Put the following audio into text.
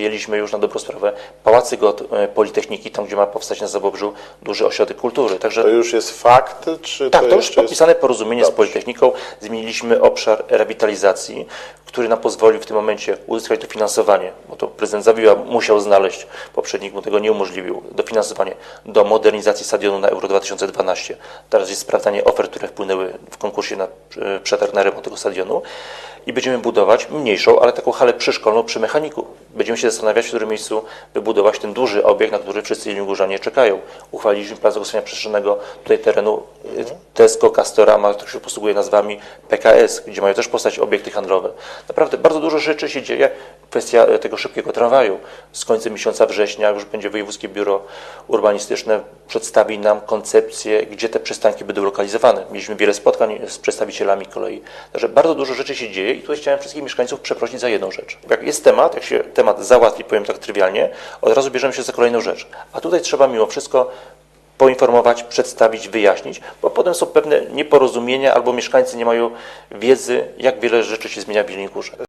Wyjęliśmy już na dobrą sprawę Pałacy God e, Politechniki, tam gdzie ma powstać na Zabobrzu duży ośrodek kultury. Także To już jest fakt, czy tak, to, to już jeszcze jest... podpisane porozumienie z Dobrze. Politechniką. Zmieniliśmy obszar rewitalizacji, który nam pozwolił w tym momencie uzyskać dofinansowanie, bo to prezydent Zawiła musiał znaleźć, poprzednik mu tego nie umożliwił, dofinansowanie do modernizacji stadionu na Euro 2012. Teraz jest sprawdzanie ofert, które wpłynęły w konkursie na e, przetarg na remont tego stadionu i będziemy budować mniejszą, ale taką halę przyszkolną przy mechaniku. Będziemy się zastanawiać, w którym miejscu wybudować ten duży obiekt, na który wszyscy Jeleniogórzanie czekają. Uchwaliliśmy plan zagospodarowania przestrzennego tutaj terenu y, Tesco, Castorama, który się posługuje nazwami PKS, gdzie mają też powstać obiekty handlowe. Naprawdę bardzo dużo rzeczy się dzieje. Kwestia e, tego szybkiego tramwaju. Z końcem miesiąca września już będzie Wojewódzkie Biuro Urbanistyczne przedstawi nam koncepcję, gdzie te przystanki będą lokalizowane. Mieliśmy wiele spotkań z przedstawicielami kolei. Także bardzo dużo rzeczy się dzieje i tutaj chciałem wszystkich mieszkańców przeprosić za jedną rzecz. Jak jest temat, jak się temat załatwi, powiem tak trywialnie, od razu bierzemy się za kolejną rzecz. A tutaj trzeba mimo wszystko poinformować, przedstawić, wyjaśnić, bo potem są pewne nieporozumienia albo mieszkańcy nie mają wiedzy, jak wiele rzeczy się zmienia w Górze.